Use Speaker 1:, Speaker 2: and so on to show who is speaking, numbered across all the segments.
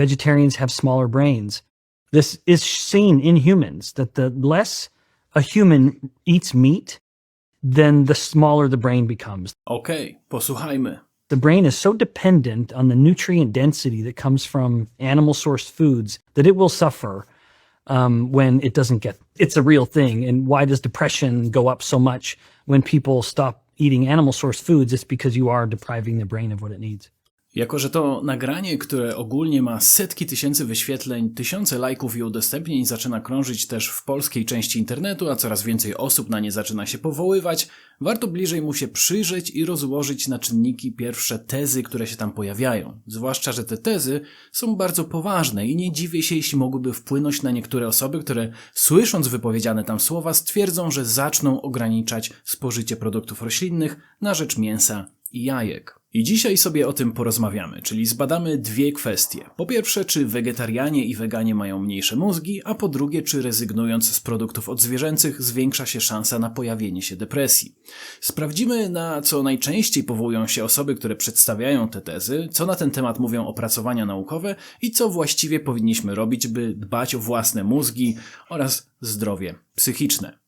Speaker 1: vegetarians have smaller brains. This is seen in humans that the less a human eats meat, then the smaller the brain becomes.
Speaker 2: Okej, posłuchajmy.
Speaker 1: The brain is so dependent on the nutrient density that comes from animal sourced foods that it will suffer um, when it doesn't get it's a real thing and why does depression go up so much when people stop eating animal sourced foods it's because you are depriving the brain of what it needs
Speaker 2: Jako, że to nagranie, które ogólnie ma setki tysięcy wyświetleń, tysiące lajków i udostępnień, zaczyna krążyć też w polskiej części internetu, a coraz więcej osób na nie zaczyna się powoływać, warto bliżej mu się przyjrzeć i rozłożyć na czynniki pierwsze tezy, które się tam pojawiają. Zwłaszcza, że te tezy są bardzo poważne i nie dziwię się, jeśli mogłyby wpłynąć na niektóre osoby, które słysząc wypowiedziane tam słowa stwierdzą, że zaczną ograniczać spożycie produktów roślinnych na rzecz mięsa i jajek. I dzisiaj sobie o tym porozmawiamy, czyli zbadamy dwie kwestie. Po pierwsze, czy wegetarianie i weganie mają mniejsze mózgi, a po drugie, czy rezygnując z produktów odzwierzęcych zwiększa się szansa na pojawienie się depresji. Sprawdzimy, na co najczęściej powołują się osoby, które przedstawiają te tezy, co na ten temat mówią opracowania naukowe i co właściwie powinniśmy robić, by dbać o własne mózgi oraz zdrowie psychiczne.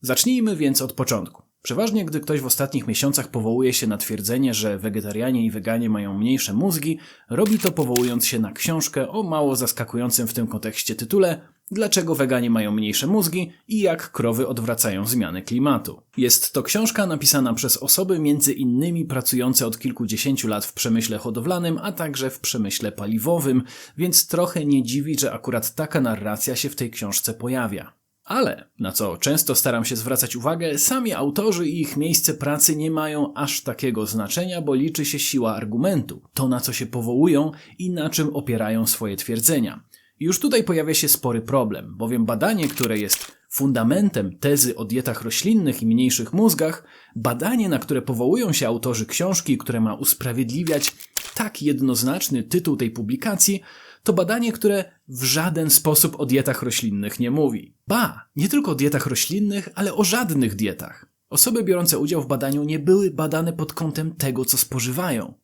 Speaker 2: Zacznijmy więc od początku. Przeważnie, gdy ktoś w ostatnich miesiącach powołuje się na twierdzenie, że wegetarianie i weganie mają mniejsze mózgi, robi to powołując się na książkę o mało zaskakującym w tym kontekście tytule Dlaczego weganie mają mniejsze mózgi i jak krowy odwracają zmiany klimatu. Jest to książka napisana przez osoby między innymi pracujące od kilkudziesięciu lat w przemyśle hodowlanym, a także w przemyśle paliwowym, więc trochę nie dziwi, że akurat taka narracja się w tej książce pojawia. Ale, na co często staram się zwracać uwagę, sami autorzy i ich miejsce pracy nie mają aż takiego znaczenia, bo liczy się siła argumentu, to na co się powołują i na czym opierają swoje twierdzenia. Już tutaj pojawia się spory problem, bowiem badanie, które jest fundamentem tezy o dietach roślinnych i mniejszych mózgach, badanie, na które powołują się autorzy książki, które ma usprawiedliwiać tak jednoznaczny tytuł tej publikacji, to badanie, które w żaden sposób o dietach roślinnych nie mówi. Ba, nie tylko o dietach roślinnych, ale o żadnych dietach. Osoby biorące udział w badaniu nie były badane pod kątem tego, co spożywają.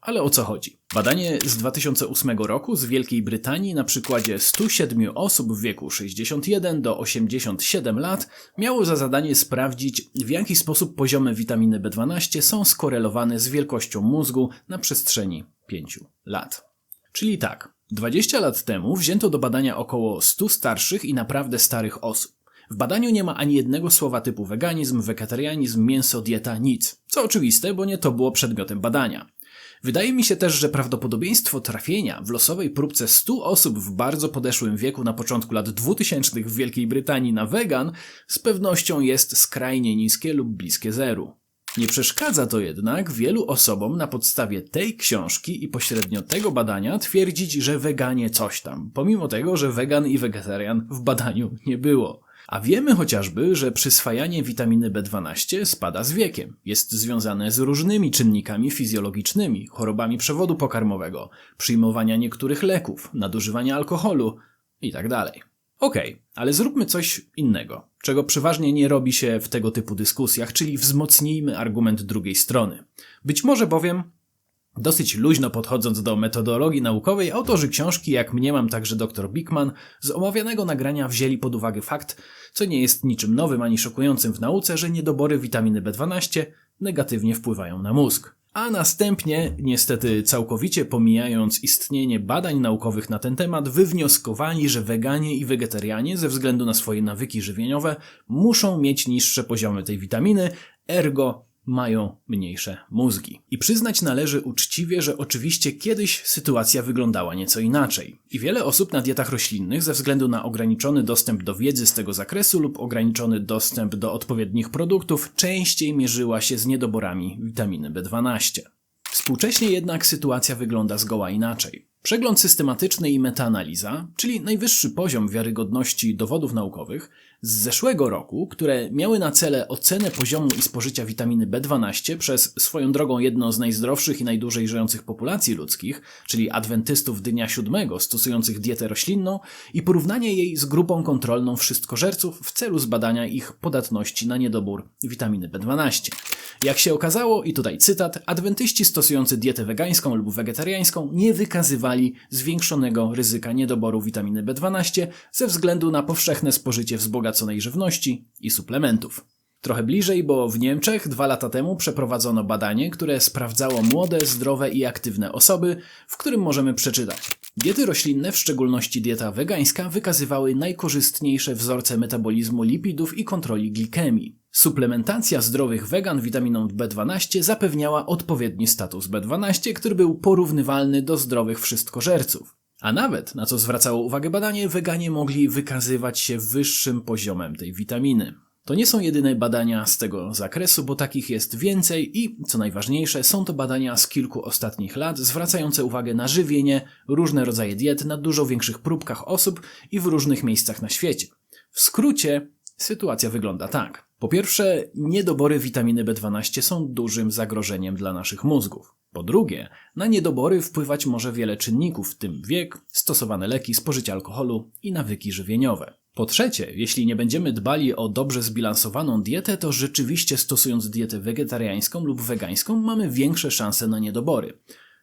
Speaker 2: Ale o co chodzi? Badanie z 2008 roku z Wielkiej Brytanii na przykładzie 107 osób w wieku 61 do 87 lat miało za zadanie sprawdzić, w jaki sposób poziomy witaminy B12 są skorelowane z wielkością mózgu na przestrzeni 5 lat. Czyli tak, 20 lat temu wzięto do badania około 100 starszych i naprawdę starych osób. W badaniu nie ma ani jednego słowa typu weganizm, wegetarianizm, mięso, dieta, nic. Co oczywiste, bo nie to było przedmiotem badania. Wydaje mi się też, że prawdopodobieństwo trafienia w losowej próbce 100 osób w bardzo podeszłym wieku na początku lat 2000 w Wielkiej Brytanii na wegan z pewnością jest skrajnie niskie lub bliskie zeru. Nie przeszkadza to jednak wielu osobom na podstawie tej książki i pośrednio tego badania twierdzić, że weganie coś tam, pomimo tego, że wegan i wegetarian w badaniu nie było. A wiemy chociażby, że przyswajanie witaminy B12 spada z wiekiem. Jest związane z różnymi czynnikami fizjologicznymi, chorobami przewodu pokarmowego, przyjmowania niektórych leków, nadużywania alkoholu itd. Okej, okay, ale zróbmy coś innego, czego przeważnie nie robi się w tego typu dyskusjach, czyli wzmocnijmy argument drugiej strony. Być może bowiem Dosyć luźno podchodząc do metodologii naukowej, autorzy książki, jak mniemam także dr Bickman, z omawianego nagrania wzięli pod uwagę fakt, co nie jest niczym nowym ani szokującym w nauce, że niedobory witaminy B12 negatywnie wpływają na mózg. A następnie, niestety całkowicie pomijając istnienie badań naukowych na ten temat, wywnioskowali, że weganie i wegetarianie ze względu na swoje nawyki żywieniowe muszą mieć niższe poziomy tej witaminy, ergo mają mniejsze mózgi. I przyznać należy uczciwie, że oczywiście kiedyś sytuacja wyglądała nieco inaczej. I wiele osób na dietach roślinnych ze względu na ograniczony dostęp do wiedzy z tego zakresu lub ograniczony dostęp do odpowiednich produktów częściej mierzyła się z niedoborami witaminy B12. Współcześnie jednak sytuacja wygląda zgoła inaczej. Przegląd systematyczny i metaanaliza, czyli najwyższy poziom wiarygodności dowodów naukowych, z zeszłego roku, które miały na cele ocenę poziomu i spożycia witaminy B12 przez swoją drogą jedną z najzdrowszych i najdłużej żyjących populacji ludzkich, czyli adwentystów dnia siódmego stosujących dietę roślinną i porównanie jej z grupą kontrolną wszystkożerców w celu zbadania ich podatności na niedobór witaminy B12. Jak się okazało, i tutaj cytat, adwentyści stosujący dietę wegańską lub wegetariańską nie wykazywali doświadczywali zwiększonego ryzyka niedoboru witaminy B12 ze względu na powszechne spożycie wzbogaconej żywności i suplementów. Trochę bliżej, bo w Niemczech dwa lata temu przeprowadzono badanie, które sprawdzało młode, zdrowe i aktywne osoby, w którym możemy przeczytać. Diety roślinne, w szczególności dieta wegańska, wykazywały najkorzystniejsze wzorce metabolizmu lipidów i kontroli glikemii. Suplementacja zdrowych wegan witaminą B12 zapewniała odpowiedni status B12, który był porównywalny do zdrowych wszystkożerców. A nawet, na co zwracało uwagę badanie, weganie mogli wykazywać się wyższym poziomem tej witaminy. To nie są jedyne badania z tego zakresu, bo takich jest więcej i, co najważniejsze, są to badania z kilku ostatnich lat zwracające uwagę na żywienie, różne rodzaje diet na dużo większych próbkach osób i w różnych miejscach na świecie. W skrócie, sytuacja wygląda tak. Po pierwsze, niedobory witaminy B12 są dużym zagrożeniem dla naszych mózgów. Po drugie, na niedobory wpływać może wiele czynników, w tym wiek, stosowane leki, spożycie alkoholu i nawyki żywieniowe. Po trzecie, jeśli nie będziemy dbali o dobrze zbilansowaną dietę, to rzeczywiście stosując dietę wegetariańską lub wegańską mamy większe szanse na niedobory.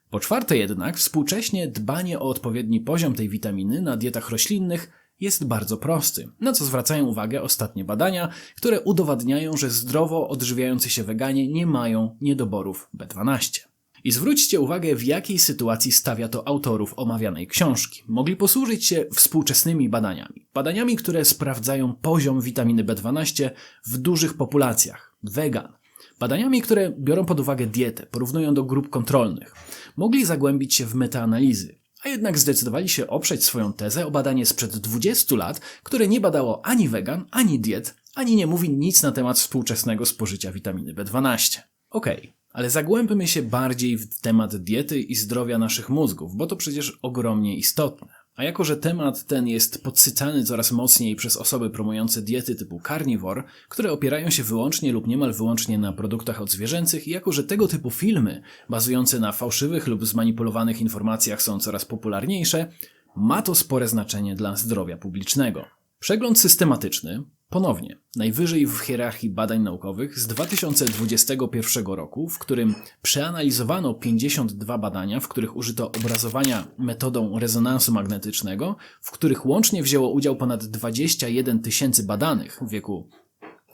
Speaker 2: Po czwarte jednak, współcześnie dbanie o odpowiedni poziom tej witaminy na dietach roślinnych jest bardzo prosty, na co zwracają uwagę ostatnie badania, które udowadniają, że zdrowo odżywiający się weganie nie mają niedoborów B12. I zwróćcie uwagę, w jakiej sytuacji stawia to autorów omawianej książki. Mogli posłużyć się współczesnymi badaniami. Badaniami, które sprawdzają poziom witaminy B12 w dużych populacjach, wegan. Badaniami, które biorą pod uwagę dietę, porównują do grup kontrolnych. Mogli zagłębić się w metaanalizy, a jednak zdecydowali się oprzeć swoją tezę o badanie sprzed 20 lat, które nie badało ani wegan, ani diet, ani nie mówi nic na temat współczesnego spożycia witaminy B12. Okej, okay, ale zagłębmy się bardziej w temat diety i zdrowia naszych mózgów, bo to przecież ogromnie istotne. A jako, że temat ten jest podsycany coraz mocniej przez osoby promujące diety typu carnivore, które opierają się wyłącznie lub niemal wyłącznie na produktach odzwierzęcych, i jako, że tego typu filmy, bazujące na fałszywych lub zmanipulowanych informacjach są coraz popularniejsze, ma to spore znaczenie dla zdrowia publicznego. Przegląd systematyczny, Ponownie, najwyżej w hierarchii badań naukowych z 2021 roku, w którym przeanalizowano 52 badania, w których użyto obrazowania metodą rezonansu magnetycznego, w których łącznie wzięło udział ponad 21 tysięcy badanych w wieku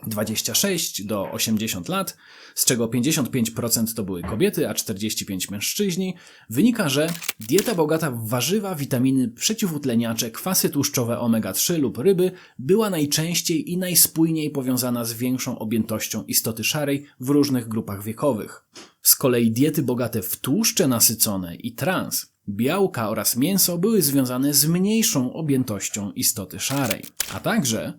Speaker 2: 26 do 80 lat, z czego 55% to były kobiety, a 45% mężczyźni, wynika, że dieta bogata w warzywa, witaminy, przeciwutleniacze, kwasy tłuszczowe omega-3 lub ryby była najczęściej i najspójniej powiązana z większą objętością istoty szarej w różnych grupach wiekowych. Z kolei diety bogate w tłuszcze nasycone i trans, białka oraz mięso były związane z mniejszą objętością istoty szarej, a także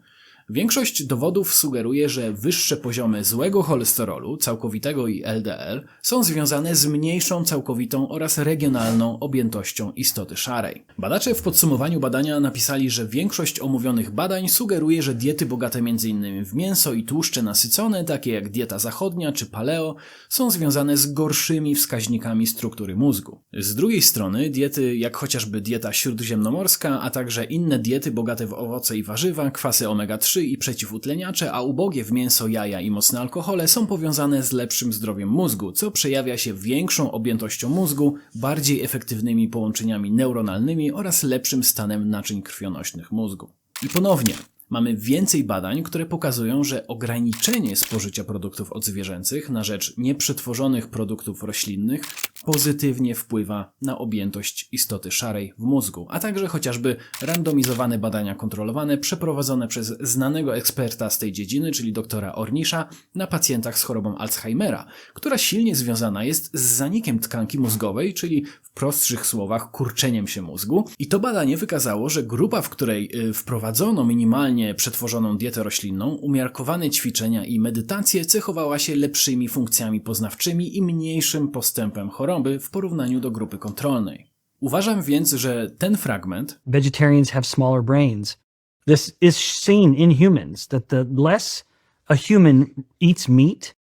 Speaker 2: Większość dowodów sugeruje, że wyższe poziomy złego cholesterolu, całkowitego i LDL, są związane z mniejszą całkowitą oraz regionalną objętością istoty szarej. Badacze w podsumowaniu badania napisali, że większość omówionych badań sugeruje, że diety bogate m.in. w mięso i tłuszcze nasycone, takie jak dieta zachodnia czy paleo, są związane z gorszymi wskaźnikami struktury mózgu. Z drugiej strony diety jak chociażby dieta śródziemnomorska, a także inne diety bogate w owoce i warzywa, kwasy omega-3 i przeciwutleniacze, a ubogie w mięso, jaja i mocne alkohole są powiązane z lepszym zdrowiem mózgu, co przejawia się większą objętością mózgu, bardziej efektywnymi połączeniami neuronalnymi oraz lepszym stanem naczyń krwionośnych mózgu. I ponownie, Mamy więcej badań, które pokazują, że ograniczenie spożycia produktów odzwierzęcych na rzecz nieprzetworzonych produktów roślinnych pozytywnie wpływa na objętość istoty szarej w mózgu, a także chociażby randomizowane badania kontrolowane przeprowadzone przez znanego eksperta z tej dziedziny, czyli doktora Ornisza, na pacjentach z chorobą Alzheimera, która silnie związana jest z zanikiem tkanki mózgowej, czyli w prostszych słowach kurczeniem się mózgu. I to badanie wykazało, że grupa, w której y, wprowadzono minimalnie przetworzoną dietę roślinną, umiarkowane ćwiczenia i medytacje cechowała się lepszymi funkcjami poznawczymi i mniejszym postępem choroby w porównaniu do grupy kontrolnej. Uważam więc, że ten fragment
Speaker 1: vegetarians have smaller brains. This is seen in humans that the less a human eats meat,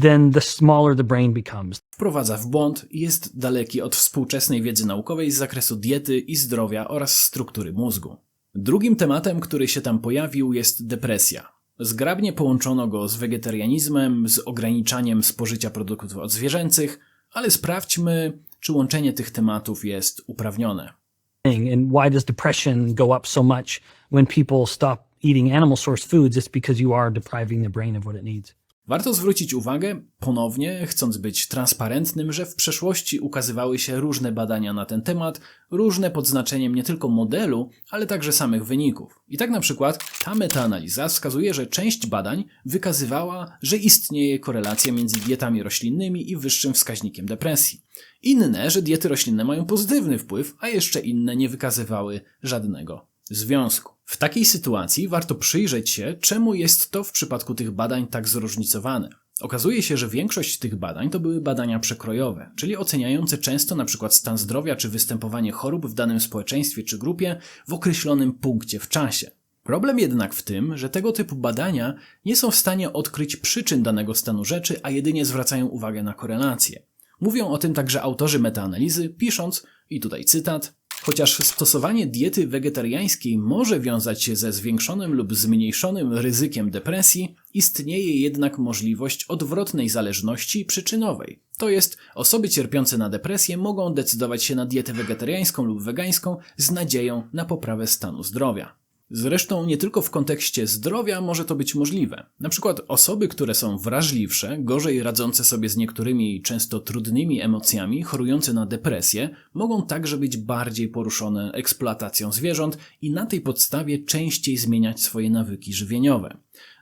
Speaker 1: then the smaller the brain becomes.
Speaker 2: wprowadza w błąd i jest daleki od współczesnej wiedzy naukowej z zakresu diety i zdrowia oraz struktury mózgu. Drugim tematem, który się tam pojawił, jest depresja. Zgrabnie połączono go z wegetarianizmem, z ograniczaniem spożycia produktów odzwierzęcych, ale sprawdźmy, czy łączenie tych tematów jest uprawnione.
Speaker 1: And why does depression go up so much when people stop eating animal source foods? It's because you are depriving the brain of what it needs.
Speaker 2: Warto zwrócić uwagę, ponownie, chcąc być transparentnym, że w przeszłości ukazywały się różne badania na ten temat, różne pod znaczeniem nie tylko modelu, ale także samych wyników. I tak na przykład ta metaanaliza wskazuje, że część badań wykazywała, że istnieje korelacja między dietami roślinnymi i wyższym wskaźnikiem depresji. Inne, że diety roślinne mają pozytywny wpływ, a jeszcze inne nie wykazywały żadnego związku. W takiej sytuacji warto przyjrzeć się, czemu jest to w przypadku tych badań tak zróżnicowane. Okazuje się, że większość tych badań to były badania przekrojowe, czyli oceniające często przykład stan zdrowia czy występowanie chorób w danym społeczeństwie czy grupie w określonym punkcie w czasie. Problem jednak w tym, że tego typu badania nie są w stanie odkryć przyczyn danego stanu rzeczy, a jedynie zwracają uwagę na korelacje. Mówią o tym także autorzy metaanalizy, pisząc, i tutaj cytat, Chociaż stosowanie diety wegetariańskiej może wiązać się ze zwiększonym lub zmniejszonym ryzykiem depresji, istnieje jednak możliwość odwrotnej zależności przyczynowej. To jest, osoby cierpiące na depresję mogą decydować się na dietę wegetariańską lub wegańską z nadzieją na poprawę stanu zdrowia. Zresztą nie tylko w kontekście zdrowia może to być możliwe. Na przykład osoby, które są wrażliwsze, gorzej radzące sobie z niektórymi często trudnymi emocjami, chorujące na depresję, mogą także być bardziej poruszone eksploatacją zwierząt i na tej podstawie częściej zmieniać swoje nawyki żywieniowe.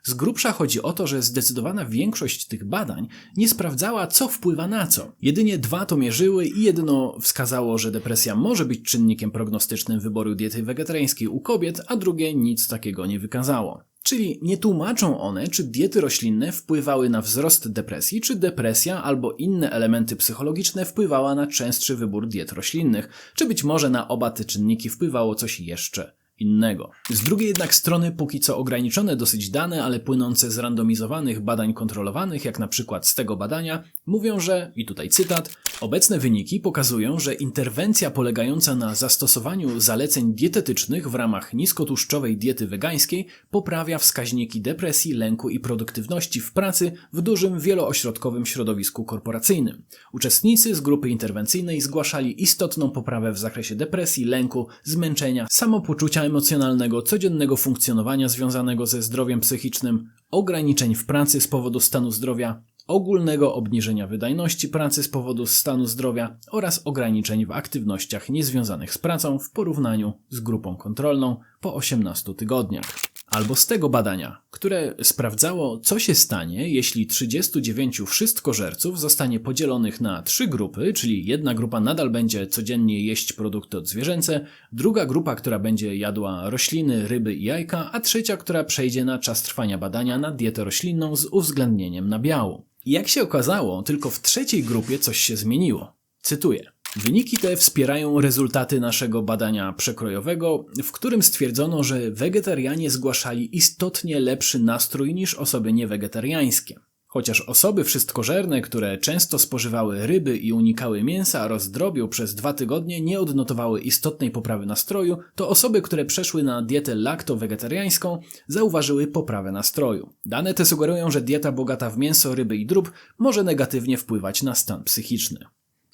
Speaker 2: Z grubsza chodzi o to, że zdecydowana większość tych badań nie sprawdzała, co wpływa na co. Jedynie dwa to mierzyły i jedno wskazało, że depresja może być czynnikiem prognostycznym wyboru diety wegetariańskiej u kobiet, a drugie nic takiego nie wykazało. Czyli nie tłumaczą one, czy diety roślinne wpływały na wzrost depresji, czy depresja albo inne elementy psychologiczne wpływała na częstszy wybór diet roślinnych, czy być może na oba te czynniki wpływało coś jeszcze innego. Z drugiej jednak strony póki co ograniczone dosyć dane, ale płynące z randomizowanych badań kontrolowanych, jak na przykład z tego badania, mówią, że, i tutaj cytat, obecne wyniki pokazują, że interwencja polegająca na zastosowaniu zaleceń dietetycznych w ramach niskotłuszczowej diety wegańskiej poprawia wskaźniki depresji, lęku i produktywności w pracy w dużym wieloośrodkowym środowisku korporacyjnym. Uczestnicy z grupy interwencyjnej zgłaszali istotną poprawę w zakresie depresji, lęku, zmęczenia, samopoczucia emocjonalnego, codziennego funkcjonowania związanego ze zdrowiem psychicznym, ograniczeń w pracy z powodu stanu zdrowia, ogólnego obniżenia wydajności pracy z powodu stanu zdrowia oraz ograniczeń w aktywnościach niezwiązanych z pracą w porównaniu z grupą kontrolną po 18 tygodniach. Albo z tego badania, które sprawdzało, co się stanie, jeśli 39 wszystkożerców zostanie podzielonych na trzy grupy, czyli jedna grupa nadal będzie codziennie jeść produkty odzwierzęce, druga grupa, która będzie jadła rośliny, ryby i jajka, a trzecia, która przejdzie na czas trwania badania na dietę roślinną z uwzględnieniem nabiału. Jak się okazało, tylko w trzeciej grupie coś się zmieniło. Cytuję. Wyniki te wspierają rezultaty naszego badania przekrojowego, w którym stwierdzono, że wegetarianie zgłaszali istotnie lepszy nastrój niż osoby niewegetariańskie. Chociaż osoby wszystkożerne, które często spożywały ryby i unikały mięsa oraz drobiu przez dwa tygodnie nie odnotowały istotnej poprawy nastroju, to osoby, które przeszły na dietę lakto-wegetariańską zauważyły poprawę nastroju. Dane te sugerują, że dieta bogata w mięso, ryby i drób może negatywnie wpływać na stan psychiczny.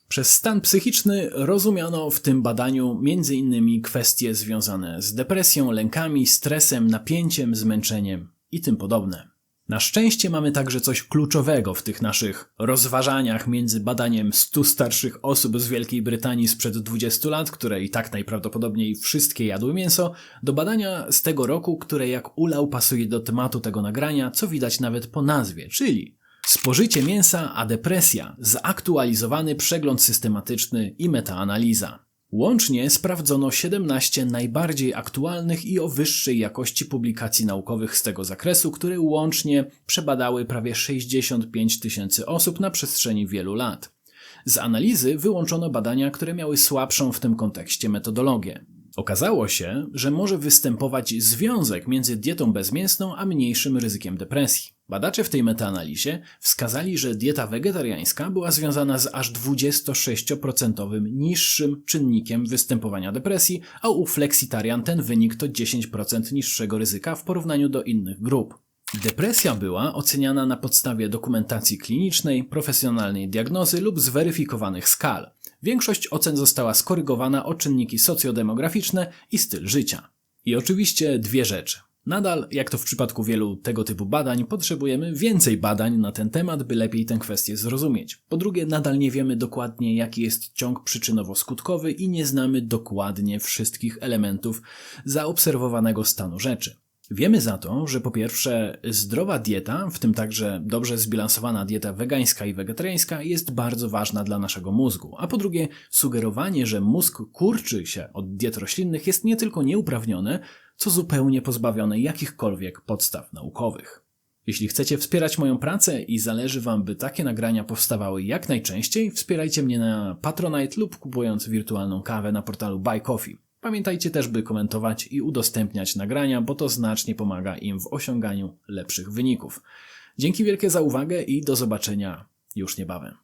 Speaker 2: Przez stan psychiczny rozumiano w tym badaniu m.in. kwestie związane z depresją, lękami, stresem, napięciem, zmęczeniem i tym podobne. Na szczęście mamy także coś kluczowego w tych naszych rozważaniach między badaniem 100 starszych osób z Wielkiej Brytanii sprzed 20 lat, które i tak najprawdopodobniej wszystkie jadły mięso, do badania z tego roku, które jak ulał pasuje do tematu tego nagrania, co widać nawet po nazwie, czyli Spożycie mięsa a depresja, zaktualizowany przegląd systematyczny i metaanaliza. Łącznie sprawdzono 17 najbardziej aktualnych i o wyższej jakości publikacji naukowych z tego zakresu, które łącznie przebadały prawie 65 tysięcy osób na przestrzeni wielu lat. Z analizy wyłączono badania, które miały słabszą w tym kontekście metodologię. Okazało się, że może występować związek między dietą bezmięsną a mniejszym ryzykiem depresji. Badacze w tej metaanalizie wskazali, że dieta wegetariańska była związana z aż 26% niższym czynnikiem występowania depresji, a u flexitarian ten wynik to 10% niższego ryzyka w porównaniu do innych grup. Depresja była oceniana na podstawie dokumentacji klinicznej, profesjonalnej diagnozy lub zweryfikowanych skal. Większość ocen została skorygowana o czynniki socjodemograficzne i styl życia. I oczywiście dwie rzeczy. Nadal, jak to w przypadku wielu tego typu badań, potrzebujemy więcej badań na ten temat, by lepiej tę kwestię zrozumieć. Po drugie, nadal nie wiemy dokładnie, jaki jest ciąg przyczynowo-skutkowy i nie znamy dokładnie wszystkich elementów zaobserwowanego stanu rzeczy. Wiemy za to, że po pierwsze zdrowa dieta, w tym także dobrze zbilansowana dieta wegańska i wegetariańska jest bardzo ważna dla naszego mózgu, a po drugie sugerowanie, że mózg kurczy się od diet roślinnych jest nie tylko nieuprawnione, co zupełnie pozbawione jakichkolwiek podstaw naukowych. Jeśli chcecie wspierać moją pracę i zależy Wam, by takie nagrania powstawały jak najczęściej, wspierajcie mnie na Patronite lub kupując wirtualną kawę na portalu Buy Coffee. Pamiętajcie też, by komentować i udostępniać nagrania, bo to znacznie pomaga im w osiąganiu lepszych wyników. Dzięki wielkie za uwagę i do zobaczenia już niebawem.